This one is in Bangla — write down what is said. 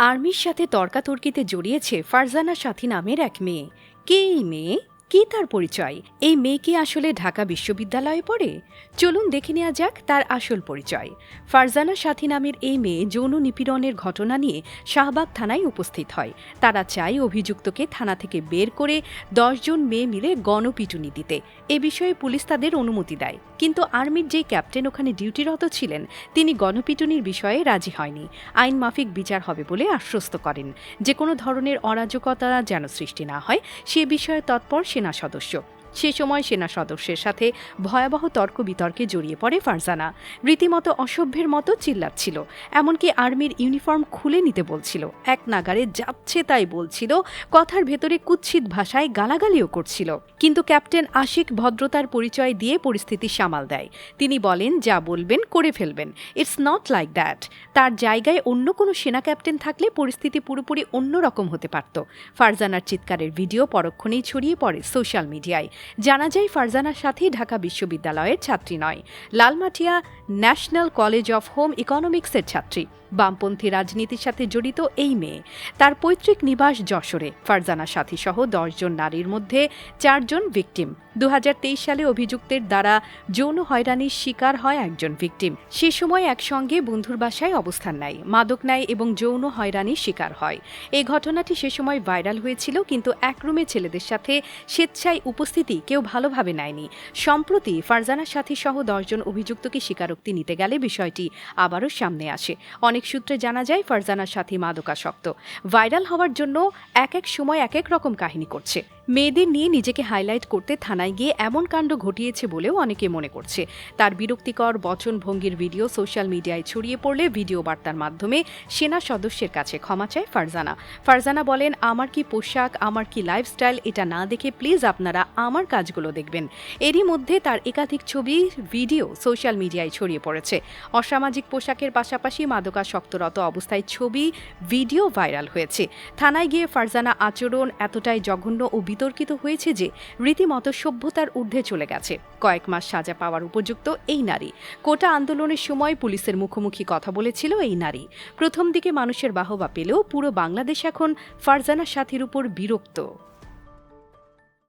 আর্মির সাথে তর্কাতর্কিতে জড়িয়েছে ফারজানা সাথী নামের এক মেয়ে। কে এই মেয়ে? কি তার পরিচয়? এই মেয়ে কি আসলে ঢাকা বিশ্ববিদ্যালয়ে পড়ে? চলুন দেখে নেওয়া যাক তার আসল পরিচয়। ফারজানা সাথী নামের এই মেয়ে যৌন নিপীড়নের ঘটনা নিয়ে শাহবাগ থানায় উপস্থিত হয়। তারা চায় অভিযুক্তকে থানা থেকে বের করে দশজন মেয়ে মিলে গণপিটুনি দিতে। এ বিষয়ে পুলিশ তাদের অনুমতি দেয়। কিন্তু আর্মির যে ক্যাপ্টেন ওখানে ডিউটিরত ছিলেন, তিনি গণপিটুনির বিষয়ে রাজি হয়নি। আইন মাফিক বিচার হবে বলে আশ্বস্ত করেন। যে কোনো ধরনের অরাজকতা যেন সৃষ্টি না হয়, সে বিষয়ে তৎপর সেনা সদস্য। সে সময় সেনা সদস্যের সাথে ভয়াবহ তর্ক বিতর্কে জড়িয়ে পড়ে ফারজানা। রীতিমতো অসভ্যের মতো চিল্লাচ্ছিল, এমনকি আর্মির ইউনিফর্ম খুলে নিতে বলছিল। এক নাগারে যাচ্ছে তাই বলছিল, কথার ভেতরে কুৎসিত ভাষায় গালাগালিও করছিল। কিন্তু ক্যাপ্টেন আশিক ভদ্রতার পরিচয় দিয়ে পরিস্থিতি সামাল দেয়। তিনি বলেন, যা বলবেন করে ফেলবেন। ইটস নট লাইক দ্যাট তার জায়গায় অন্য কোনো সেনা ক্যাপ্টেন থাকলে পরিস্থিতি পুরোপুরি অন্যরকম হতে পারত। ফারজানার চিৎকারের ভিডিও পরক্ষণেই ছড়িয়ে পড়ে সোশ্যাল মিডিয়ায়। জানা যায় ফারজানার সাথে ঢাকা বিশ্ববিদ্যালয়ের ছাত্রী নয়। Lalmatia national college of home ইকোনমিক্সের ছাত্রী। বামপন্থী রাজনীতির সাথে জড়িত এই মেয়ে। তার পৈতৃক নিবাস যশোরে। ফারজানা সাথী সহ দশজন নারীর মধ্যে চারজন ভিকটিম। দু সালে অভিযুক্তের দ্বারা যৌন হয়রানির শিকার হয় একজন ভিকটিম। সে সময় একসঙ্গে বন্ধুর বাসায় অবস্থান নেয়। মাদক নেয় এবং যৌন হয়রানির শিকার হয়। এই ঘটনাটি সে সময় ভাইরাল হয়েছিল, কিন্তু এক রুমে ছেলেদের সাথে স্বেচ্ছায় উপস্থিতি কেউ ভালোভাবে নেয়নি। সম্প্রতি ফারজানার সাথী সহ দশজন অভিযুক্তকে স্বীকারোক্তি নিতে গেলে বিষয়টি আবারও সামনে আসে। অনেক সূত্রে জানা যায়, ফারজানার সাথী মাদকাসক্ত। ভাইরাল হওয়ার জন্য এক এক সময় এক এক রকম কাহিনী করছে। মেয়েদের নিয়ে নিজেকে হাইলাইট করতে থানায় গিয়ে এমন কাণ্ড ঘটিয়েছে বলেও অনেকে মনে করছে। তার বিরক্তিকর, বচনভঙ্গির ভিডিও সোশ্যাল মিডিয়ায় ছড়িয়ে পড়লে ভিডিও বার্তার মাধ্যমে সেনা সদস্যের কাছে ক্ষমা চায় ফারজানা। ফারজানা বলেন, আমার কি পোশাক, আমার কি লাইফস্টাইল এটা না দেখে প্লিজ আপনারা আমার কাজগুলো দেখবেন। এরই মধ্যে তার একাধিক ছবি, ভিডিও সোশ্যাল মিডিয়ায় ছড়িয়ে পড়েছে। অসামাজিক পোশাকের পাশাপাশি মাদকাসক্তরত অবস্থায় ছবি, ভিডিও ভাইরাল হয়েছে। থানায় গিয়ে ফারজানা আচরণ এতটাই জঘন্য ও বিতর্কিত হয়েছে যে রীতিমতো সভ্যতার ঊর্ধ্বে চলে গেছে। কয়েক মাস সাজা পাওয়ার উপযুক্ত এই নারী। কোটা আন্দোলনের সময় পুলিশের মুখোমুখি কথা বলেছিল এই নারী। প্রথম দিকে মানুষের বাহবা পেলেও পুরো বাংলাদেশ এখন ফারজানা সাথীর উপর বিরক্ত।